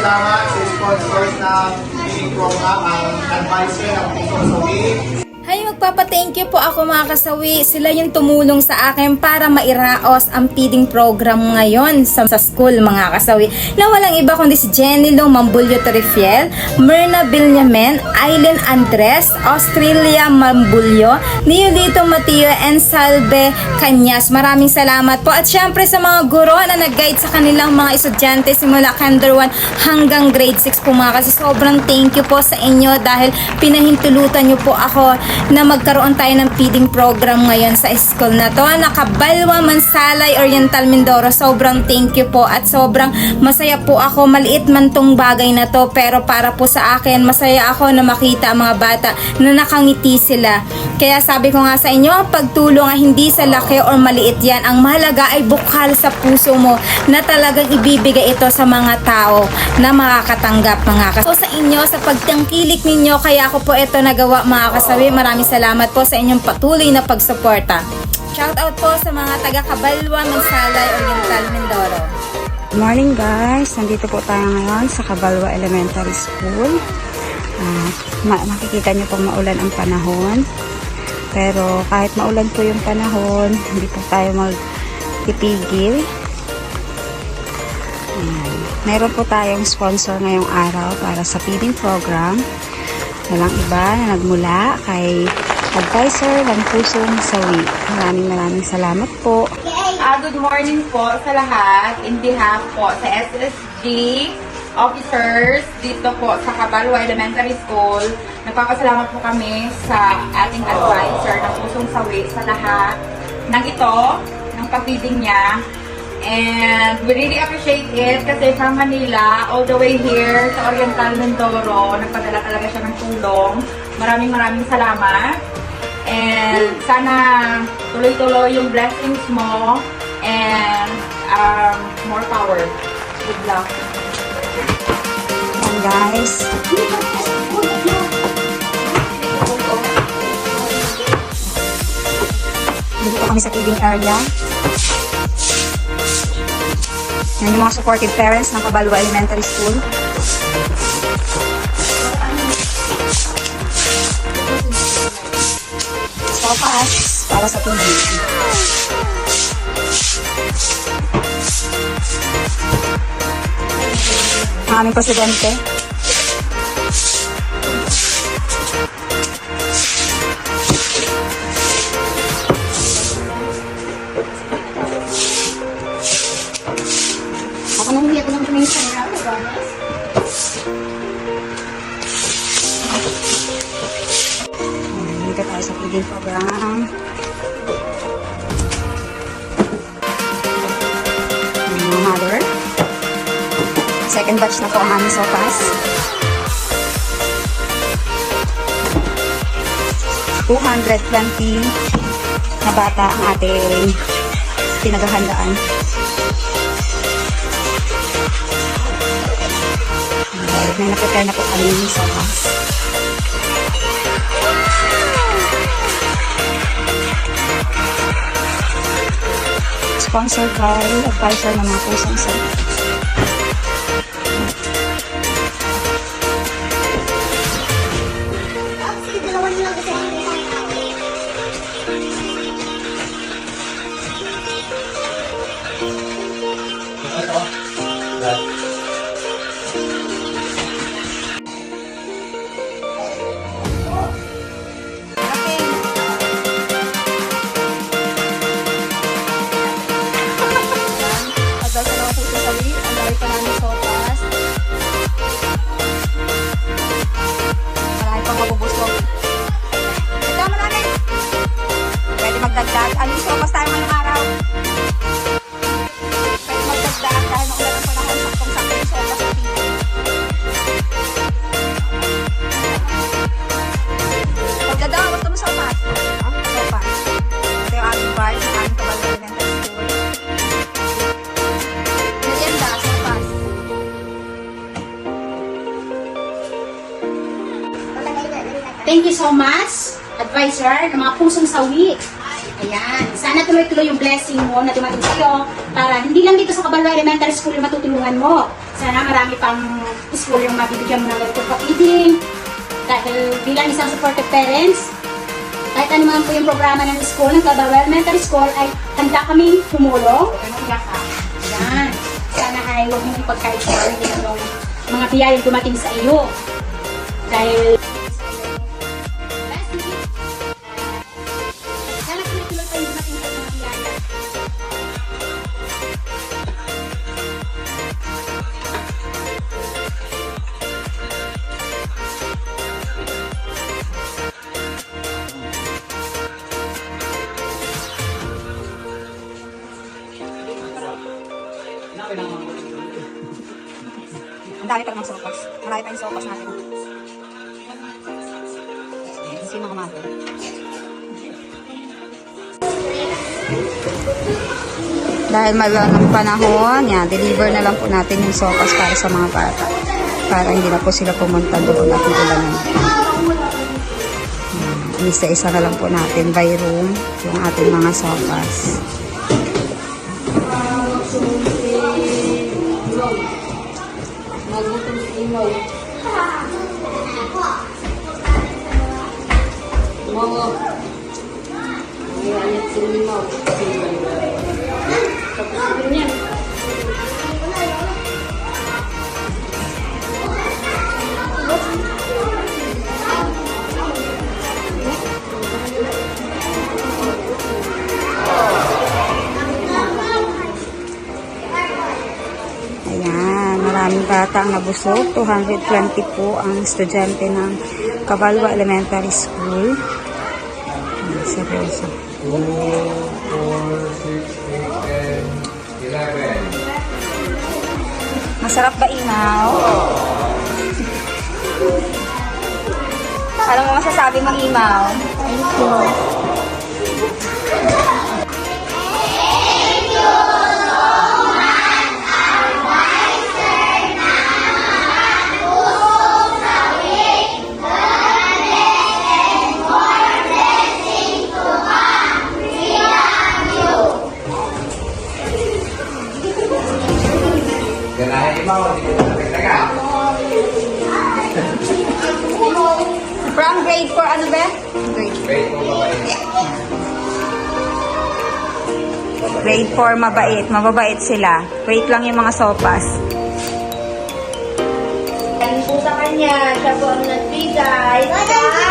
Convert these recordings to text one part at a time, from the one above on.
salamat sa sponsors ng meeting program, ang advisor ng Pusong Sawi, Hay, magpapa-thank you po ako mga kasawi. Sila yung tumulong sa akin para mairaos ang feeding program ngayon sa, sa school mga kasawi. Na walang iba kundi si Jenny Lo Mambulyo Torifiel, Myrna Villamen, Aileen Andres, Australia Mambulyo, Niolito Mateo, and Salve Kanyas. Maraming salamat po. At syempre sa mga guro na nag-guide sa kanilang mga estudyante simula Kinder 1 hanggang grade 6 po mga kasi sobrang thank you po sa inyo dahil pinahintulutan niyo po ako na magkaroon tayo ng feeding program ngayon sa school na to. Nakabalwa Mansalay Oriental Mindoro. Sobrang thank you po at sobrang masaya po ako. Maliit man tong bagay na to pero para po sa akin masaya ako na makita ang mga bata na nakangiti sila. Kaya sabi ko nga sa inyo, ang pagtulong ay hindi sa laki or maliit yan. Ang mahalaga ay bukal sa puso mo na talagang ibibigay ito sa mga tao na makakatanggap mga kas. So sa inyo, sa pagtangkilik ninyo, kaya ako po ito nagawa mga kasawi. Maraming salamat po sa inyong patuloy na pagsuporta. Shout out po sa mga taga Kabalwa, Mansalay, Oriental, Mindoro. Good morning guys! Nandito po tayo ngayon sa Cabalwa Elementary School. Ma- makikita nyo pong maulan ang panahon. Pero kahit maulan po yung panahon, hindi po tayo magpipigil. Meron po tayong sponsor ngayong araw para sa feeding program. Walang iba na nagmula kay advisor ng Pusong Sawi. Maraming maraming salamat po. Ah, good morning po sa lahat. In behalf po sa SSG officers dito po sa Cabalwa Elementary School, nagpapasalamat po kami sa ating advisor ng Pusong Sawi sa lahat ng ito, ng pag-feeding niya. And we really appreciate it kasi from Manila all the way here sa Oriental Mindoro, nagpadala talaga siya ng tulong. Maraming maraming salamat. And sana tuloy-tuloy yung blessings mo and um, more power. Good luck. Ayan guys. Dito kami sa feeding area. Yan yung mga supportive parents ng Cabalwa Elementary School. Sopas para sa tubig. Aming presidente. Ako nang hindi ako nang tumingin sa kanya. Tayo sa feeding program. Mga mother. Second batch na po ang aming sopas. 220 na bata ang ating pinaghahandaan. Naprepare na po kami ng sopas. Sponsored by advisor ng mga pusong sa Adal advisor ng mga pusong sawi. Ayan. Sana tuloy-tuloy yung blessing mo na dumating sa'yo para hindi lang dito sa Caballo Elementary School yung matutulungan mo. Sana marami pang school yung mabibigyan mo ng ganito feeding. Dahil bilang isang supportive parents, kahit ano man po yung programa ng school, ng Caballo Elementary School, ay handa kaming tumulong. Yan. Sana ay huwag mong ipagkait-kait yung mga biyayang dumating sa iyo. Dahil dami pa namang sopas. Marami pa yung sopas natin. Mga mother. Dahil malang ng panahon, yan, deliver na lang po natin yung sopas para sa mga bata. Para hindi na po sila pumunta doon at maulanan. Hmm, Isa-isa na lang po natin by room yung ating mga sopas. возможно, снимал. Мало. Я не снимал. Как у? Bata ang nabusog. 220 po ang estudyante ng Cabalwa Elementary School. Seryoso. 2, 4, 6, 8, 10, 11. Masarap ba inaw? Alam mo masasabi mo imaw? Thank you. From grade 4, ano ba? Grade Wait mo ba ba Grade 4, mabait. Mababait sila. Wait lang yung mga sopas. Galing po sa kanya, siya po ang nagbigay sa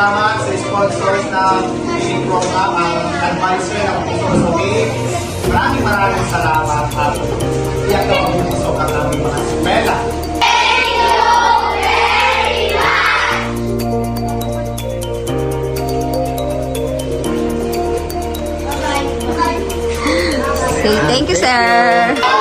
salamat sa sponsors ng feeding program, ang advisor ng Puso Suki. Maraming maraming salamat at iyak na magbubusok ang aming mga eskwela. Say thank you, sir.